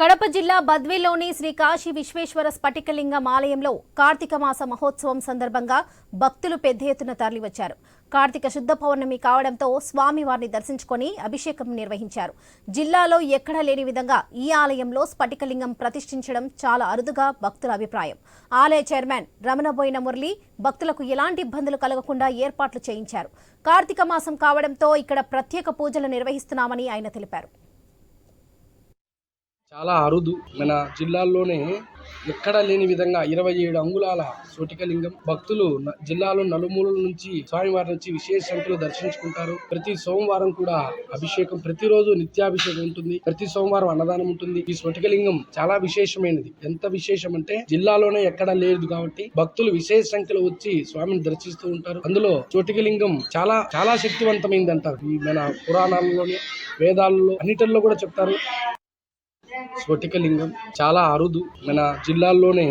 కడప జిల్లా బద్వేలోని శ్రీ కాశీ విశ్వేశ్వర స్ఫటికలింగం ఆలయంలో కార్తీక మాస మహోత్సవం సందర్భంగా భక్తులు పెద్ద ఎత్తున తరలివచ్చారు. కార్తీక శుద్ధ పౌర్ణమి కావడంతో స్వామివారిని దర్శించుకొని అభిషేకం నిర్వహించారు. జిల్లాలో ఎక్కడా లేని విధంగా ఈ ఆలయంలో స్ఫటికలింగం ప్రతిష్ఠించడం చాలా అరుదుగా భక్తుల అభిప్రాయం. ఆలయ చైర్మన్ రమణబోయిన మురళి భక్తులకు ఎలాంటి ఇబ్బందులు కలగకుండా ఏర్పాట్లు చేయించారు. కార్తీక మాసం కావడంతో ఇక్కడ ప్రత్యేక పూజలు నిర్వహిస్తున్నామని ఆయన తెలిపారు. చాలా అరుదు. మన జిల్లాల్లోనే ఎక్కడా లేని విధంగా ఇరవై ఏడు అంగుళాల సోటికలింగం భక్తులు న- జిల్లాలో నలుమూలల నుంచి స్వామివారి నుంచి విశేష సంఖ్యలో దర్శించుకుంటారు. ప్రతి సోమవారం కూడా అభిషేకం ప్రతిరోజు నిత్యాభిషేకం ఉంటుంది. ప్రతి సోమవారం అన్నదానం ఉంటుంది. ఈ స్ఫటికలింగం చాలా విశేషమైనది. ఎంత విశేషం అంటే జిల్లాలోనే ఎక్కడా లేదు కాబట్టి భక్తులు విశేష సంఖ్యలో వచ్చి స్వామిని దర్శిస్తూ ఉంటారు. అందులో చోటికలింగం చాలా చాలా శక్తివంతమైంది అంటారు ఈ మన పురాణాలలోని వేదాలలో అన్నిటిల్లో కూడా చెప్తారు. స్ఫటికలింగం చాలా అరుదు. మన జిల్లాల్లోనే